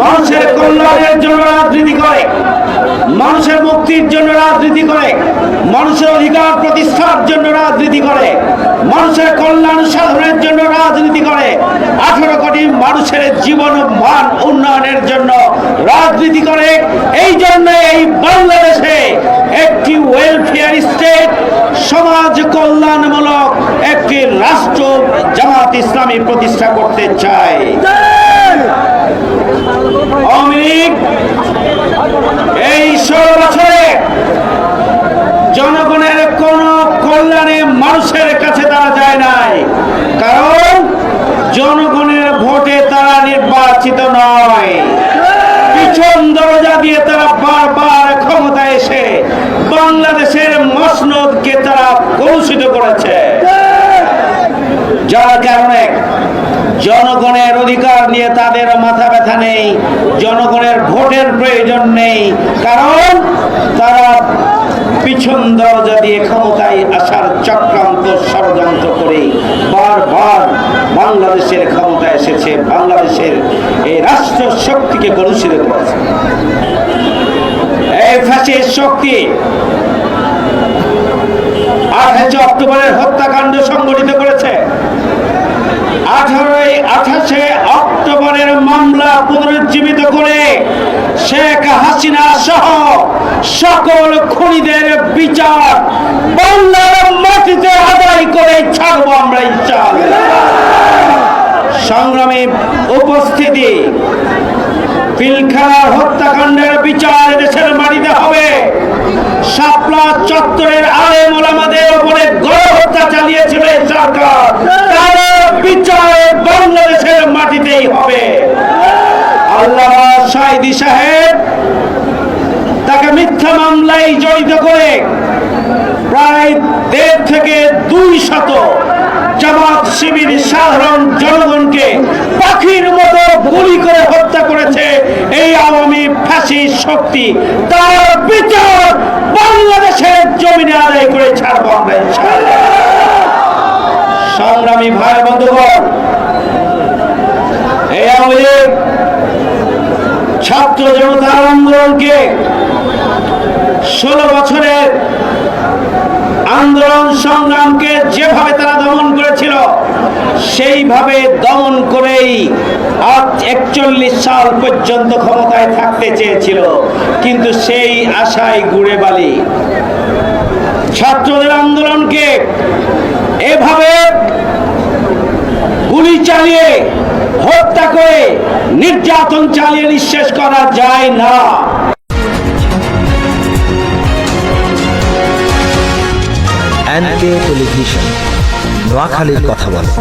মানুষের কল্যাণের জন্য রাজনীতি করে, মানুষের মুক্তির জন্য রাজনীতি করে, মানুষের অধিকার প্রতিষ্ঠার জন্য রাজনীতি করে, মানুষের কল্যাণ সাধনের জন্য রাজনীতি করে, আঠারো কোটি মানুষের জীবন মান উন্নয়নের জন্য রাজনীতি করে। এই জন্য এই বাংলাদেশে একটি ওয়েলফেয়ার স্টেট সমাজ কল্যাণমূলক একটি রাষ্ট্র জামাত ইসলামী প্রতিষ্ঠা করতে চায়। লীগ এই ষোলো বছরে জনগণের কোন কল্যাণে মানুষের কাছে তারা যায় নাই। কারণ জনগণের ভোটে তারা নির্বাচিত নয়। পিছন দরজা দিয়ে তারা বারবার ক্ষমতায় এসে বাংলাদেশের মসনদকে তারা কলুষিত করেছে। যার কারণে জনগণের অধিকার নিয়ে তাদের মাথা ব্যথা নেই, জনগণের ভোটের প্রয়োজন নেই, কারণ তারা পিছন দরজা দিয়ে ক্ষমতায় আসার চক্রান্ত ষড়যন্ত্র করে বারবার বাংলাদেশের ক্ষমতা এসেছে, বাংলাদেশের এই রাষ্ট্র শক্তিকে কলুষিত করেছে। এই ফ্যাসির শক্তি আঠাশে অক্টোবরের হত্যাকাণ্ড সংগঠিত করেছে আঠারোই আঠাশে অক্টোবরের মামলা পুনরুজ্জীবিত করে শেখ হাসিনা সহ সকল খুনিদের বিচার বাংলার মাটিতে আদায় করে ছাড়বো আমরা ইনশাআল্লাহ। সংগ্রামী উপস্থিতি, পিলখানার হত্যাকাণ্ডের বিচার দেশের মাটিতে হবে। শাপলা চত্বরের আলেম ওলামাদের উপরে গণহত্যা চালিয়েছিল সরকার। তার বিচার বাংলাদেশের মাটিতেই হবে। আল্লাহ সাহেব মিথ্যা মামলায় জড়িত করে প্রায় দেড় থেকে দুই শত জামাত শিবির সাধারণ জনগণকে পাখির মতো গুলি করে হত্যা করেছে এই আওয়ামী ফাঁসি শক্তি তার বিচার বাংলাদেশের জমিনে আদায় করে ছাড়বো আমরা। সংগ্রামী ভাই বন্ধুগণ এই আওয়ামী লীগ ছাত্র জনতার আন্দোলনকে ষোলো বছরের আন্দোলন সংগ্রামকে যেভাবে তারা দমন করেছিল, সেইভাবে দমন করেই আজ একচল্লিশ সাল পর্যন্ত ক্ষমতায় থাকতে চেয়েছিল। কিন্তু সেই আশায় গুড়ে বালি। ছাত্রদের আন্দোলনকে এভাবে গুলি চালিয়ে হত্যা করে নির্যাতন চালিয়ে নিঃশেষ করা যায় না। টেলিভিশন নোয়াখালীর কথা বলে।